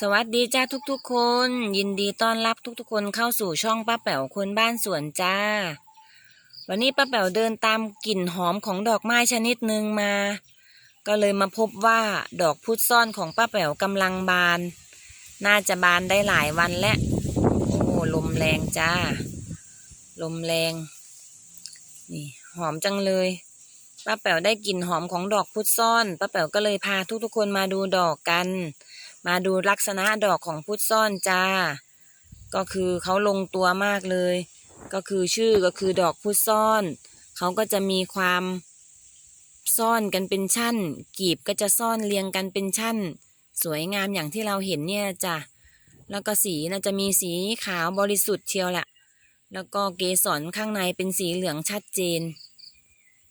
สวัสดีจ้าทุกๆคน ยินดีต้อนรับทุกๆคนเข้าสู่ช่องป้าแป๋วคนบ้านสวนจ้า วันนี้ป้าแป๋วเดินตามกลิ่นหอมของดอกไม้ชนิดหนึ่งมา ก็เลยมาพบว่าดอกพุทธซ่อนของป้าแป๋วกำลังบาน น่าจะบานได้หลายวันแล้วโอ้ลมแรงจ้า ลมแรง นี่หอมจังเลยป้าแป๋วได้กลิ่นหอมของดอกพุทธซ่อนป้าแป๋วก็เลยพาทุกๆคนมาดูดอกกัน มาดูลักษณะดอกของพุทธซ่อนจ้า ก็คือเขาลงตัวมากเลย ก็คือชื่อก็คือดอกพุทธซ่อน เขาก็จะมีความซ่อนกันเป็นชั้น กีบก็จะซ่อนเรียงกันเป็นชั้น สวยงามอย่างที่เราเห็นเนี่ยจ้ะ แล้วก็สีน่าจะมีสีขาวบริสุทธิ์เชียวแหละ แล้วก็เกสรข้างในเป็นสีเหลืองชัดเจน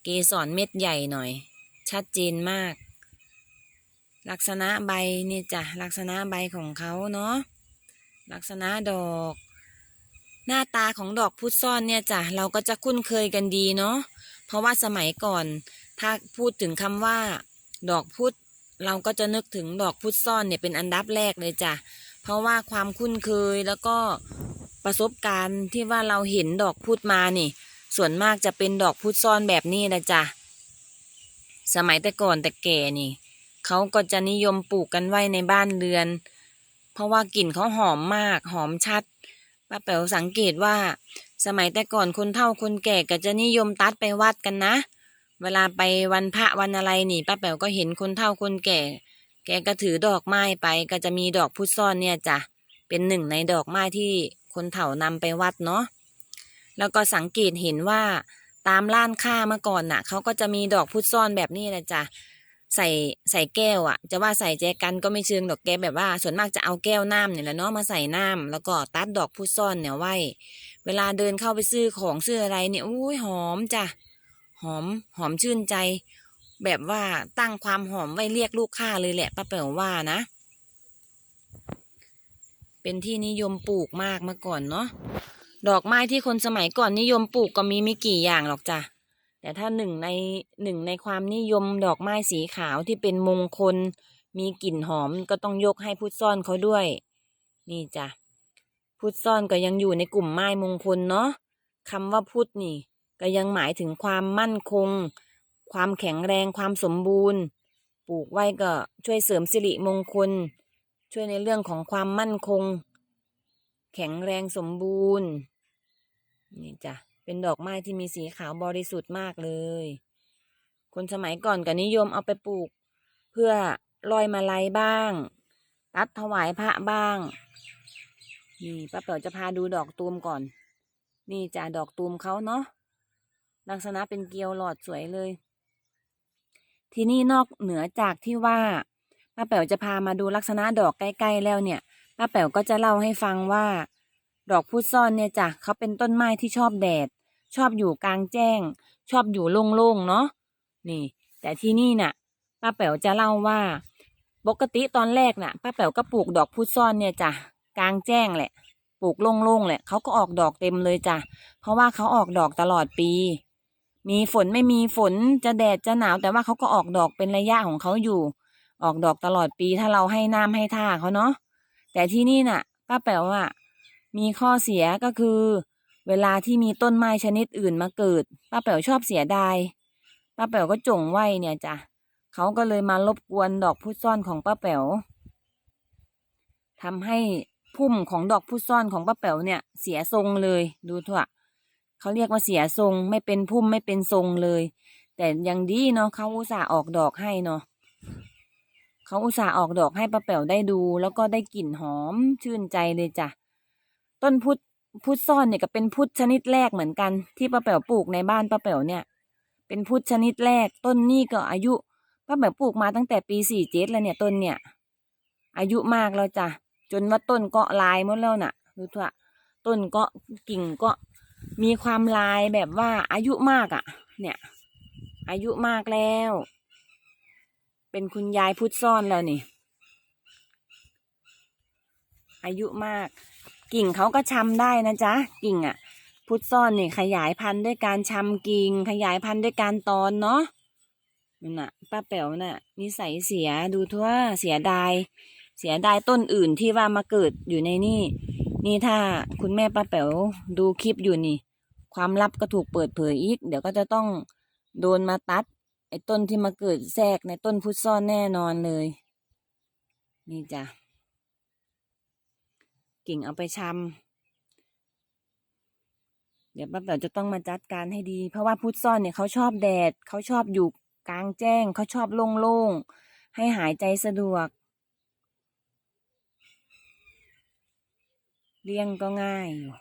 เกสรเม็ดใหญ่หน่อย ชัดเจนมาก ลักษณะใบนี่จ้ะลักษณะใบของเขาเนาะลักษณะดอก หน้าตาของดอกพุทธซ่อนเนี่ยจ้ะเราก็จะคุ้นเคยกันดีเนาะเพราะว่าสมัยก่อน ถ้าพูดถึงคำว่า ดอกพุธเราก็จะนึกถึงดอกพุธซ่อนเนี่ยเป็นอันดับแรกเลยจ้ะเพราะว่าความคุ้นเคยแล้วก็ประสบการณ์ที่ว่าเราเห็นดอกพุธมานี่ ส่วนมากจะเป็นดอกพุธซ่อนแบบนี้นะจ้ะสมัยแต่ก่อนแต่แก่นี่ เขาก็จะนิยมปลูกกันไว้ในบ้านเรือน เพราะว่ากลิ่นเขาหอมมากหอมชัดป้าแป๋วสังเกตว่า สมัยแต่ก่อนคนเฒ่าคนแก่ก็จะนิยมตัดไปวัดกันนะ เวลาไปวันพระวันอะไรนี่ป้าแป๋วก็เห็นคนเฒ่าคนแก่ แกก็ถือดอกไม้ไปก็จะมีดอกพุทธซ่อนเนี่ยจ้ะเป็นหนึ่งในดอกไม้ที่คนเฒ่านำไปวัดเนาะแล้วก็สังเกตเห็นว่าตามร้านค้าเมื่อก่อนน่ะเขาก็จะมีดอกพุทธซ่อนแบบนี้แหละจ้ะ ใส่ใส่แก้วอะ่ะ จะว่าใส่แจกันก็ไม่เชิงดอกแกแบบว่า ส่วนมากจะเอาแก้วน้ำเนี่ยแหละเนาะมาใส่น้ำแล้วก็ตัดดอกพุทธซ่อนเนี่ยไว้ เวลาเดินเข้าไปซื้อของซื้ออะไรเนี่ยอุ้ยหอมจ้ะหอมหอมชื่นใจ แบบว่าตั้งความหอมไว้เรียกลูกค้าเลยแหละป้าแป๋วว่านะ เป็นที่นิยมปลูกมากเมื่อก่อนเนาะดอกไม้ที่คนสมัยก่อนนิยมปลูกก็มีไม่กี่อย่างหรอกจ้ะ แต่ถ้าหนึ่งในหนึ่งในความนิยมดอกไม้สีขาวที่เป็นมงคล มีกลิ่นหอมก็ต้องยกให้พุทธซ่อนเขาด้วย นี่จ้ะพุทธซ่อนก็ยังอยู่ในกลุ่มไม้มงคลเนาะคำว่าพุทธนี่ ก็ยังหมายถึงความมั่นคง ความแข็งแรงความสมบูรณ์ ปลูกไว้ก็ช่วยเสริมสิริมงคล ช่วยในเรื่องของความมั่นคง แข็งแรงสมบูรณ์ นี่จ้ะ เป็นดอกไม้ที่มีสีขาวบริสุทธิ์มากเลย คนสมัยก่อนก็นิยมเอาไปปลูก เพื่อลอยมาลัยบ้างตัดถวายพระบ้าง นี่ป้าเป๋อจะพาดูดอกตูมก่อน นี่จ้ะดอกตูมเขาเนาะ ลักษณะเป็นเกลียวหลอดสวยเลย ทีนี้นอกเหนือจากที่ว่าป้าแป๋วจะพามาดูลักษณะดอกใกล้ๆแล้วเนี่ยป้าแป๋วก็จะเล่าให้ฟังว่า ดอกพุทซ่อนเนี่ยจ้ะเขาเป็นต้นไม้ที่ชอบแดด ชอบอยู่กลางแจ้ง ชอบอยู่โล่งๆเนาะนี่ แต่ที่นี่น่ะป้าแป๋วจะเล่าว่า ปกติตอนแรกน่ะป้าแป๋วก็ปลูกดอกพุทซ่อนเนี่ยจ้ะกลางแจ้งแหละ ปลูกโล่งๆแหละเขาก็ออกดอกเต็มเลยจ้ะเพราะว่าเขาออกดอกตลอดปี มีฝนไม่มีฝนจะแดดจะหนาวแต่ว่าเขาก็ออกดอกเป็นระยะของเขาอยู่ ออกดอกตลอดปีถ้าเราให้น้ำให้ท่าเขาเนาะแต่ที่นี่น่ะป้าแป๋วอะมีข้อเสียก็คือ เวลาที่มีต้นไม้ชนิดอื่นมาเกิด ป้าแป๋วชอบเสียดาย ป้าแป๋วก็จงไว้เนี่ยจ้ะเขาก็เลยมารบกวนดอกพุทธซ่อนของป้าแป๋วทำให้พุ่มของดอกพุทธซ่อนของป้าแป๋วเนี่ย เสียทรงเลยดูเถอะเขาเรียกว่าเสียทรงไม่เป็นพุ่มไม่เป็นทรงเลย แต่ยังดีเนาะเขาอุตส่าห์ออกดอกให้เนาะเขาอุตส่าห์ออกดอกให้ป้าแป๋วได้ดู แล้วก็ได้กลิ่นหอมชื่นใจเลยจ้ะต้นพุทธ พุทธซ่อนเนี่ยก็เป็นพุทธชนิดแรกเหมือนกัน ที่ป้าแป๋วปลูกในบ้านป้าแป๋วเนี่ย เป็นพุทธชนิดแรก ต้นนี้ก็อายุป้าแป๋วปลูกมาตั้งแต่ปีสี่เจ็ดแล้วเนี่ยต้นเนี่ย อายุมากแล้วจ้ะจนว่าต้นเกาะลายหมดแล้วน่ะดูเถอะต้นเกาะกิ่งก็มีความลายแบบว่าอายุมากอะ่ะ เนี่ย อายุมากแล้ว เป็นคุณยายพุทธซ่อนแล้วนี่ อายุมาก กิ่งเขาก็ชำได้นะจ๊ะ กิ่งอะ่ะ พุทธซ่อนเนี่ยขยายพันธุ์ด้วยการชำกิ่ง ขยายพันธุ์ด้วยการตอนเนาะนั่นน่ะ ป้าแป๋วน่ะนิสัยเสียดูทั่วเสียดาย เสียดายต้นอื่นที่ว่ามาเกิดอยู่ในนี่ นี่ถ้าคุณแม่ป้าแป๋วดูคลิปอยู่นี่ ความลับก็ถูกเปิดเผยอีก เดี๋ยวก็จะต้องโดนมาตัด ไอ้ต้นที่มาเกิดแทรกในต้นพุทธซ่อนแน่นอนเลย นี่จ้ะ กิ่งเอาไปชำเดี๋ยวป้าแป๋วจะต้องมาจัดการให้ดี เพราะว่าพุทธซ่อนเนี่ยเขาชอบแดดเขาชอบอยู่กลางแจ้งเขาชอบโล่งๆ ให้หายใจสะดวก เลี้ยงก็ง่ายอยู่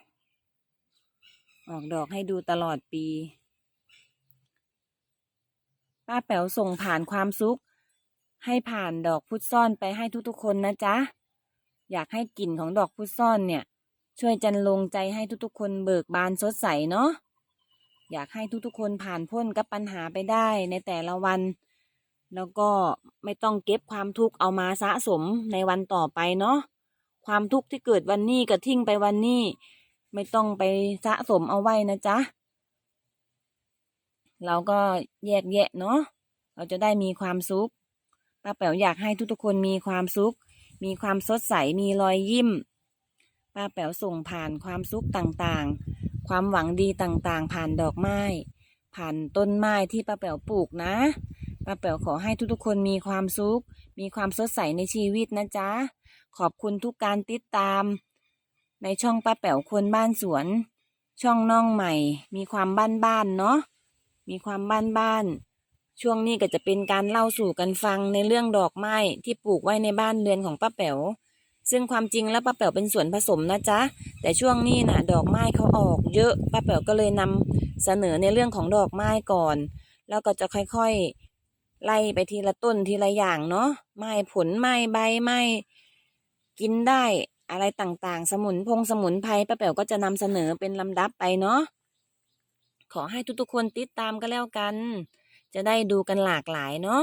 ออกดอกให้ดูตลอดปี ป้าแป๋วส่งผ่านความสุข ให้ผ่านดอกพุทธซ่อนไปให้ทุกๆคนนะจ๊ะ อยากให้กลิ่นของดอกพุทซ่อนเนี่ย ช่วยจันลงใจให้ทุกๆ คนเบิกบานสดใสเนาะอยากให้ทุกๆ คนผ่านพ้นกับปัญหาไปได้ในแต่ละวัน แล้วก็ไม่ต้องเก็บความทุกข์เอามาสะสมในวันต่อไปเนาะความทุกข์ที่เกิดวันนี้ก็ทิ้งไปวันนี้ ไม่ต้องไปสะสมเอาไว้นะจ๊ะเราก็แยกแยะเนาะเราจะได้มีความสุขป้าแป๋วอยากให้ทุกๆคนมีความสุข มีความสดใสมีรอยยิ้ม ป้าแป๋วส่งผ่านความสุขต่างๆ ความหวังดีต่างๆ ผ่านดอกไม้ ผ่านต้นไม้ที่ป้าแป๋วปลูกนะป้าแป๋วขอให้ทุกๆคนมีความสุข มีความสดใสในชีวิตนะจ๊ะ ขอบคุณทุกการติดตาม ในช่องป้าแป๋วคนบ้านสวน ช่องน้องใหม่ มีความบ้านๆเนาะ มีความบ้านๆ ช่วงนี้ก็จะเป็นการเล่าสู่กันฟังในเรื่องดอกไม้ที่ปลูกไว้ในบ้านเรือนของป้าแป๋ว ซึ่งความจริงแล้วป้าแป๋วเป็นส่วนผสมนะจ๊ะ แต่ช่วงนี้นะดอกไม้เขาออกเยอะป้าแป๋วก็เลยนำเสนอในเรื่องของดอกไม้ก่อน แล้วก็จะค่อยๆ ไล่ไปทีละต้นทีละอย่างเนาะ ไม้ผลไม้ใบไม้กินได้อะไรต่างๆ สมุนพงสมุนไพรป้าแป๋วก็จะนำเสนอเป็นลำดับไปเนาะ ขอให้ทุกๆคนติดตามก็แล้วกัน จะได้ดูกันหลากหลายเนาะ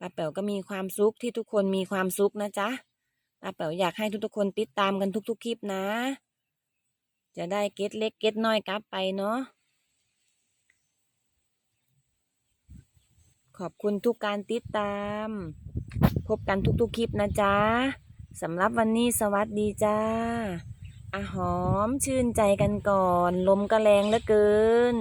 ป้าแป๋วก็มีความสุขที่ทุกคนมีความสุขนะจ๊ะป้าแป๋วอยากให้ทุกๆคนติดตามกันทุกๆคลิปนะ จะได้เก็ตเล็กเก็ตน้อยกลับไปเนาะขอบคุณทุกการติดตาม พบกันทุกๆคลิปนะจ๊ะสำหรับวันนี้สวัสดีจ้าอาหอมชื่นใจกันก่อน ลมก็แรงเหลือเกิน